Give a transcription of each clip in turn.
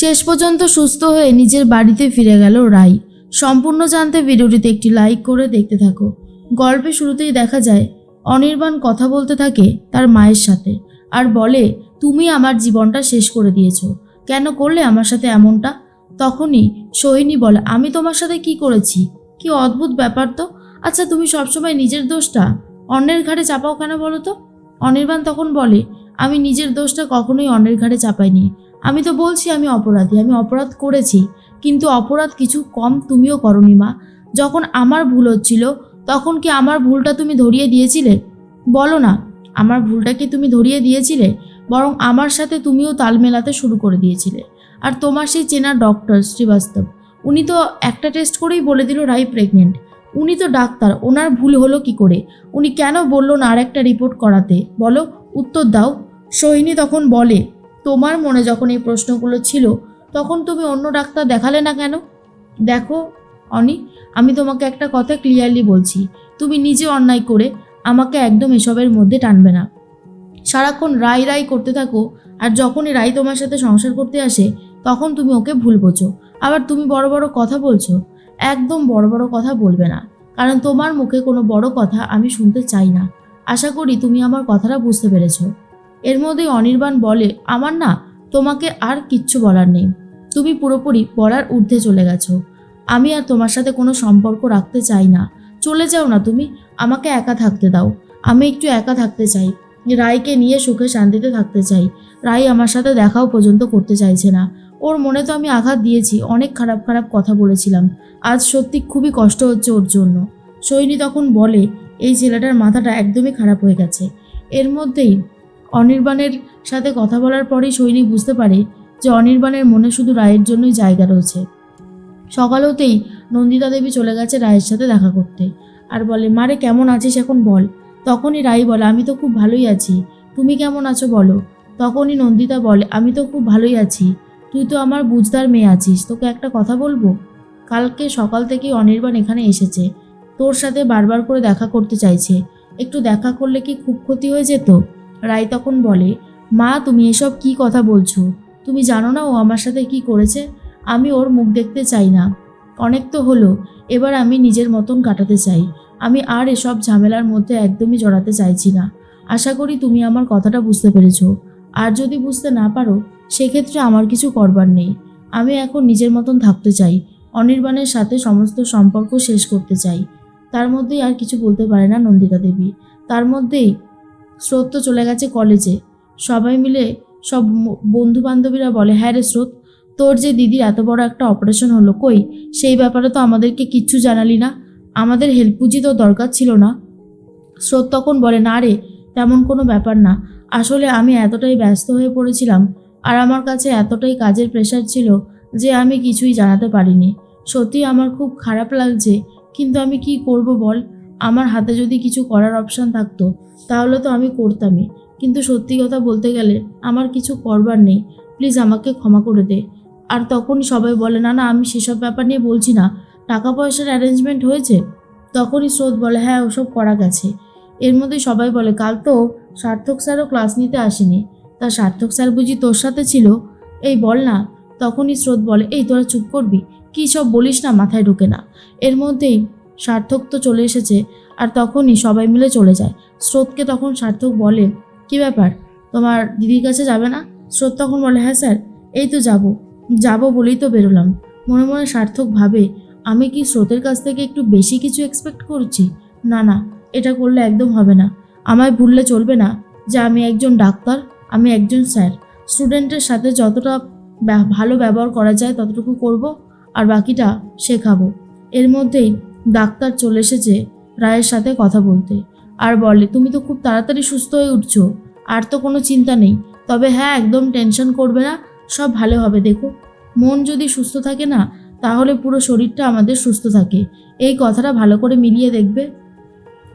শেষ পর্যন্ত সুস্থ হয়ে নিজের বাড়িতে ফিরে গেল রাই। সম্পূর্ণ জানতে ভিডিওটিতে একটি লাইক করে দেখতে থাকো। গল্পের শুরুতেই দেখা যায়, অনির্বাণ কথা বলতে থাকে তার মায়ের সাথে আর বলে, তুমি আমার জীবনটা শেষ করে দিয়েছ। কেন করলে আমার সাথে এমনটা? তখনই সোহিনী বলে, আমি তোমার সাথে কি করেছি? কি অদ্ভুত ব্যাপার তো। আচ্ছা তুমি সবসময় নিজের দোষটা অন্যের ঘাড়ে চাপাও কেন বলো তো? অনির্বাণ তখন বলে, আমি নিজের দোষটা কখনোই অন্যের ঘাড়ে চাপাইনি। আমি তো বলছি আমি অপরাধী, আমি অপরাধ করেছি। কিন্তু অপরাধ কিছু কম তুমিও করনি মা। যখন আমার ভুল হচ্ছিল, তখন কি আমার ভুলটা তুমি ধরিয়ে দিয়েছিলে? বলো না, আমার ভুলটা কি তুমি ধরিয়ে দিয়েছিলে? বরং আমার সাথে তুমিও তাল মেলাতে শুরু করে দিয়েছিলে। আর তোমার সেই চেনা ডক্টর শ্রীবাস্তব, উনি তো একটা টেস্ট করেই বলে দিল রাই প্রেগনেন্ট। উনি তো ডাক্তার, ওনার ভুল হলো কি করে? উনি কেন বলল না আর একটা রিপোর্ট করাতে? বলো, উত্তর দাও। সোহিনী তখন বলে তোমার মনে যখন এই প্রশ্নগুলো ছিল, তখন তুমি অন্য ডাক্তার দেখালে না কেন? দেখো, অনি, আমি তোমাকে একটা কথা ক্লিয়ারলি বলছি। তুমি নিজে অন্যায় করে আমাকে একদম এসবের মধ্যে টানবে না। সারাক্ষণ রাই রাই করতে থাকো, আর যখনই রাই তোমার সাথে সংসার করতে আসে, তখন তুমি ওকে ভুল বোঝো। আবার তুমি বড় বড় কথা বলছো, একদম বড় বড় কথা বলবে না। কারণ তোমার মুখে কোনো বড় কথা আমি শুনতে চাই না। আশা করি তুমি আমার কথাটা বুঝতে পেরেছ। এর মধ্যেই অনির্বাণ বলে, আমার না, তোমাকে আর কিচ্ছু বলার নেই। তুমি পুরোপুরি বলার ঊর্ধ্বে চলে গেছো। আমি আর তোমার সাথে কোনো সম্পর্ক রাখতে চাই না। চলে যাও না তুমি, আমাকে একা থাকতে দাও। আমি একটু একা থাকতে চাই। রায়কে নিয়ে সুখে শান্তিতে থাকতে চাই। রায় আমার সাথে দেখাও পর্যন্ত করতে চাইছে না। ওর মনে তো আমি আঘাত দিয়েছি, অনেক খারাপ খারাপ কথা বলেছিলাম। আজ সত্যি খুবই কষ্ট হচ্ছে ওর জন্য। সৈনী তখন বলে, এই ছেলেটার মাথাটা একদমই খারাপ হয়ে গেছে। এর মধ্যেই অনির্বাণের সাথে কথা বলার পরেই সৈনী বুঝতে পারে যে অনির্বাণের মনে শুধু রায়ের জন্যই জায়গা রয়েছে। সকাল হতেই নন্দিতা দেবী চলে গেছে রায়ের সাথে দেখা করতে। আর বলে মারে কেমন আছিস এখন বল? তখনই রাই বলে, আমি তো খুব ভালোই আছি। তুমি কেমন আছো বলো? তখনই নন্দিতা বলে, আমি তো খুব ভালোই আছি। তুই তো আমার বুঝদার মেয়ে আছিস। তোকে একটা কথা বলব? কালকে সকাল থেকেই অনির্বাণ এখানে এসেছে। তোর সাথে বারবার করে দেখা করতে চাইছে। একটু দেখা করলে কি খুব ক্ষতি হয়ে যেত? রাই তখন বলে, মা, তুমি এসব কি কথা বলছো? তুমি জানো না ও আমার সাথে কি করেছে? আমি ওর মুখ দেখতে চাই না। অনেক তো হলো, এবার আমি নিজের মতন কাটাতে চাই। আমি আর এসব ঝামেলার মধ্যে একদমই জড়াতে চাইছি না। আশা করি তুমি আমার কথাটা বুঝতে পেরেছ। আর যদি বুঝতে না পারো, সেক্ষেত্রে আমার কিছু করবার নেই। আমি এখন নিজের মতন থাকতে চাই। অনির্বাণের সাথে সমস্ত সম্পর্ক শেষ করতে চাই। তার মধ্যেই আর কিছু বলতে পারে না নন্দিতা দেবী। তার মধ্যেই স্রোত তো চলে গেছে কলেজে সবাই মিলে সব বন্ধু বান্ধবীরা বলে হ্যাঁ রে স্রোত, তোর যে দিদির এত বড় একটা অপারেশন হলো কই? সেই ব্যাপারে তো আমাদেরকে কিচ্ছু জানালি না। আমাদের হেল্প বুঝি তো দরকার ছিল না। স্রোত তখন বলে, না রে, তেমন কোনো ব্যাপার না। আসলে আমি এতটাই ব্যস্ত হয়ে পড়েছিলাম আর আমার কাছে এতটাই কাজের প্রেশার ছিল যে আমি কিছুই জানাতে পারিনি। সত্যি আমার খুব খারাপ লাগছে, কিন্তু আমি কি করব বল? আমার হাতে যদি কিছু করার অপশান থাকতো, তাহলে তো আমি করতামই। কিন্তু সত্যি কথা বলতে গেলে আমার কিছু করবার নেই। প্লিজ আমাকে ক্ষমা করে দে। আর তখন সবাই বলে, না না, আমি সেসব ব্যাপার নিয়ে বলছি না। টাকা পয়সার অ্যারেঞ্জমেন্ট হয়েছে? তখনই স্রোত বলে হ্যাঁ ওসব করা গেছে। এর মধ্যে সবাই বলে, কাল তো সার্থক স্যারও ক্লাস নিতে আসেনি। তা সার্থক স্যার বুঝি তোর সাথে ছিল? এই বল না। তখনই স্রোত বলে, এই, তোরা চুপ করবি। কী সব বলিস না, মাথায় ঢোকে না। এর মধ্যেই সার্থক তো চলে এসেছে, আর তখনই সবাই মিলে চলে যায়। স্রোতকে তখন সার্থক বলে, কি ব্যাপার? তোমার দিদির কাছে যাবে না? স্রোত তখন বলে হ্যাঁ স্যার, এই তো যাব। যাব বলেই তো বেরোলাম। মনে মনে সার্থক ভাবে, আমি কি স্রোতের কাছ থেকে একটু বেশি কিছু এক্সপেক্ট করছি? না না, এটা করলে একদম হবে না। আমায় ভুললে চলবে না যে আমি একজন ডাক্তার, আমি একজন স্যার। স্টুডেন্টের সাথে যতটা ভালো ব্যবহার করা যায় ততটুকু করব, আর বাকিটা শেখাবো। এর মধ্যেই ডাক্তার চলে এসেছে রায়ের সাথে কথা বলতে। আর বলে, তুমি তো খুব তাড়াতাড়ি সুস্থ হয়ে উঠছো, আর তো কোনো চিন্তা নেই। তবে হ্যাঁ একদম টেনশন করবে না, সব ভালো হবে, দেখো। মন যদি সুস্থ থাকে না, তাহলে পুরো শরীরটা আমাদের সুস্থ থাকে। এই কথাটা ভালো করে মিলিয়ে দেখবে।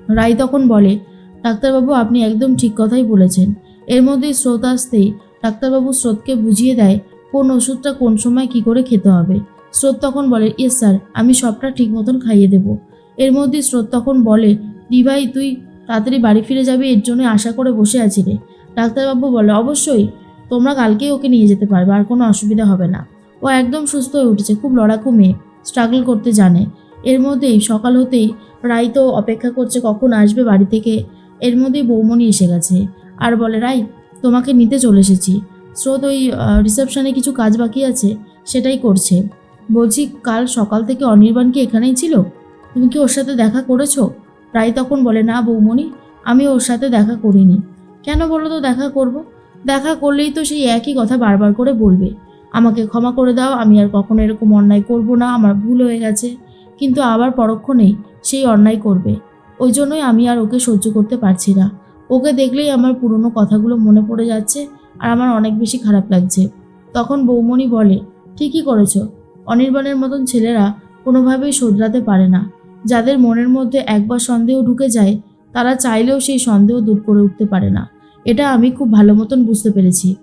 রায় তখন বলে, ডাক্তারবাবু, আপনি একদম ঠিক কথাই বলেছেন। এর মধ্যেই স্রোত আসতেই ডাক্তারবাবু স্রোতকে বুঝিয়ে দেয়, কোন ওষুধটা কোন সময় কি করে খেতে হবে। স্রোত তখন বলে, ইয়েস স্যার, আমি সবটা ঠিক মতন খাইয়ে দেব। এর মধ্যে স্রোত তখন বলে, দিভাই, তুই তাড়াতাড়ি বাড়ি ফিরে যাবি, এর জন্য আশা করে বসে আছি রে। ডাক্তারবাবু বলে, অবশ্যই, তোমরা কালকেই ওকে নিয়ে যেতে পারবে, আর কোনো অসুবিধা হবে না। ও একদম সুস্থ হয়ে উঠেছে, খুব লড়াকু মেয়ে, স্ট্রাগল করতে জানে। এর মধ্যেই সকাল হতেই রাই তো অপেক্ষা করছে, কখন আসবে বাড়ি থেকে? এর মধ্যেই বৌমণি এসে গেছে, আর বলে রাই তোমাকে নিতে চলে এসেছি। স্রোত ওই রিসেপশনে কিছু কাজ বাকি আছে, সেটাই করছে। বলছি, কাল সকাল থেকে অনির্বাণ কি এখানেই ছিল? তুমি কি ওর সাথে দেখা করেছ? প্রায় তখন বলে, না বৌমণি, আমি ওর সাথে দেখা করিনি। কেন বলো তো দেখা করব? দেখা করলেই তো সেই একই কথা বারবার করে বলবে। আমাকে ক্ষমা করে দাও, আমি আর কখনো এরকম অন্যায় করব না, আমার ভুল হয়ে গেছে। কিন্তু আবার পরক্ষণেই সেই অন্যায় করবে। ওই জন্যই আমি আর ওকে সহ্য করতে পারছি না। ওকে দেখলেই আমার পুরনো কথাগুলো মনে পড়ে যাচ্ছে আর আমার অনেক বেশি খারাপ লাগছে। তখন বৌমণি বলে, ঠিকই করেছ অনির্বাণের মতন ছেলেরা কোনোভাবেই শোধরাতে পারে না। যাদের মনের মধ্যে একবার সন্দেহ ঢুকে যায়, তারা চাইলেও সেই সন্দেহ দূর করে উঠতে পারে না। এটা আমি খুব ভালো মতন বুঝতে পেরেছি।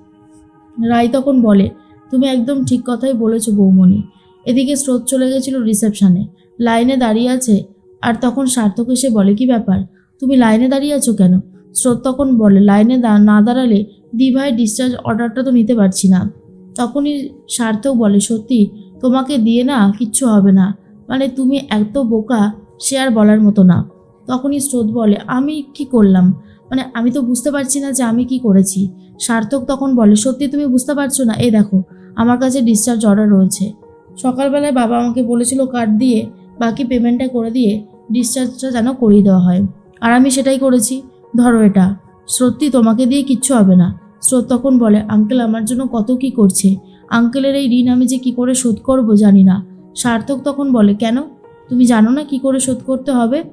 রায় তখন বলে, তুমি একদম ঠিক কথাই বলেছ বৌমণি। এদিকে স্রোত চলে গেছিল রিসেপশানে। লাইনে দাঁড়িয়ে আছে। আর তখন সার্থক এসে বলে, কি ব্যাপার? তুমি লাইনে দাঁড়িয়ে আছো কেন? স্রোত তখন বলে, লাইনে না দাঁড়ালে দিভাই ডিসচার্জ অর্ডারটা তো নিতে পারছি না। তখনই সার্থক বলে, সত্যি তোমাকে দিয়ে না কিচ্ছু হবে না। মানে তুমি এত বোকা, সে আর বলার মতো না। তখনই স্রোত বলে, আমি কি করলাম? মানে আমি তো বুঝতে পারছি না যে আমি কি করেছি। সার্থক তখন বলে, সত্যি তুমি বুঝতে পারছ না? এই দেখো, আমার কাছে ডিসচার্জ অর্ডার রয়েছে। সকালবেলায় বাবা আমাকে বলেছিল কার্ড দিয়ে, বাকি পেমেন্টটা করে দিয়ে ডিসচার্জটা যেন করিয়ে দেওয়া হয়। আর আমি সেটাই করেছি। ধরো এটা, সত্যি তোমাকে দিয়ে কিচ্ছু হবে না। স্রোত তখন বলে, আঙ্কেল, আমার জন্য কত কি করছে? আঙ্কেলের এই ঋণ আমি যে কি করে শোধ করব জানি না। সার্থক তখন বলে, কেন? তুমি জানো না কি করে শোধ করতে হবে?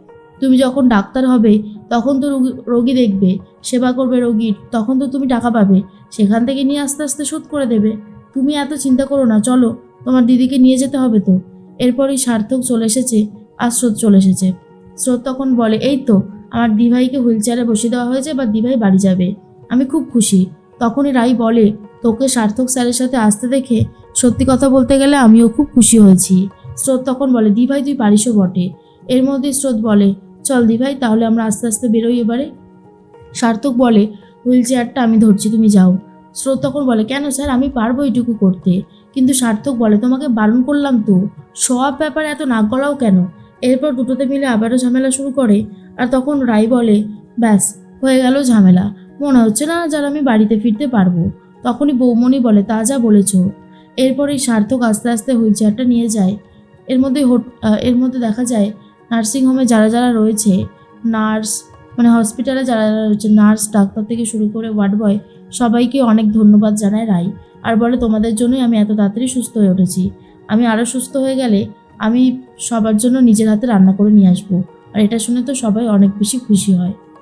তুমি যখন ডাক্তার হবে, তখন তো রোগী- রোগী দেখবে, সেবা করবে রোগীর, তখন তো তুমি টাকা পাবে। সেখান থেকে নিয়ে আস্তে আস্তে শোধ করে দেবে। তুমি এত চিন্তা করো না, চলো, তোমার দিদিকে নিয়ে যেতে হবে তো। এরপরই সার্থক চলে এসেছে, আর স্রোত চলে এসেছে। স্রোত তখন বলে, এই তো, আমার দিভাইকে হুইল চেয়ারে বসিয়ে দেওয়া হয়েছে বা দিভাই বাড়ি যাবে। আমি খুব খুশি। তখনই রাই বলে তোকে সার্থক স্যারের সাথে আসতে দেখে সত্যি কথা বলতে গেলে আমিও খুব খুশি হয়েছি। স্রোত তখন বলে, দি ভাই, তুই পারিসও বটে। এর মধ্যে স্রোত বলে, চল দি ভাই, তাহলে আমরা আস্তে আস্তে বেরোই এবারে। সার্থক বলে, হুইল চেয়ারটা আমি ধরছি, তুমি যাও। স্রোত তখন বলে, কেন স্যার, আমি পারব এইটুকু করতে? কিন্তু সার্থক বলে, তোমাকে বারণ করলাম তো। সব ব্যাপারে এত নাক গলাও কেন? এরপর দুটোতে মিলে আবারও ঝামেলা শুরু করে। আর তখন রাই বলে, ব্যাস, হয়ে গেল ঝামেলা। মনে হচ্ছে না, যার আমি বাড়িতে ফিরতে পারব। তখনই বৌমণি বলে, তা যা বলেছ। এরপরেই সার্থক আস্তে আস্তে হুইল চেয়ারটা নিয়ে যায়। এর মধ্যে হোট- এর মধ্যে দেখা যায়, নার্সিংহোমে যারা যারা রয়েছে, নার্স মানে হসপিটালে যারা যারা রয়েছে, নার্স, ডাক্তার থেকে শুরু করে ওয়ার্ড বয়, সবাইকে অনেক ধন্যবাদ জানায় রাই। আর বলে, তোমাদের জন্যই আমি এত তাড়াতাড়ি সুস্থ হয়ে উঠেছি। আমি আরও সুস্থ হয়ে গেলে আমি সবার জন্য নিজের হাতে রান্না করে নিয়ে আসব। আর এটা শুনে তো সবাই অনেক বেশি খুশি হয়।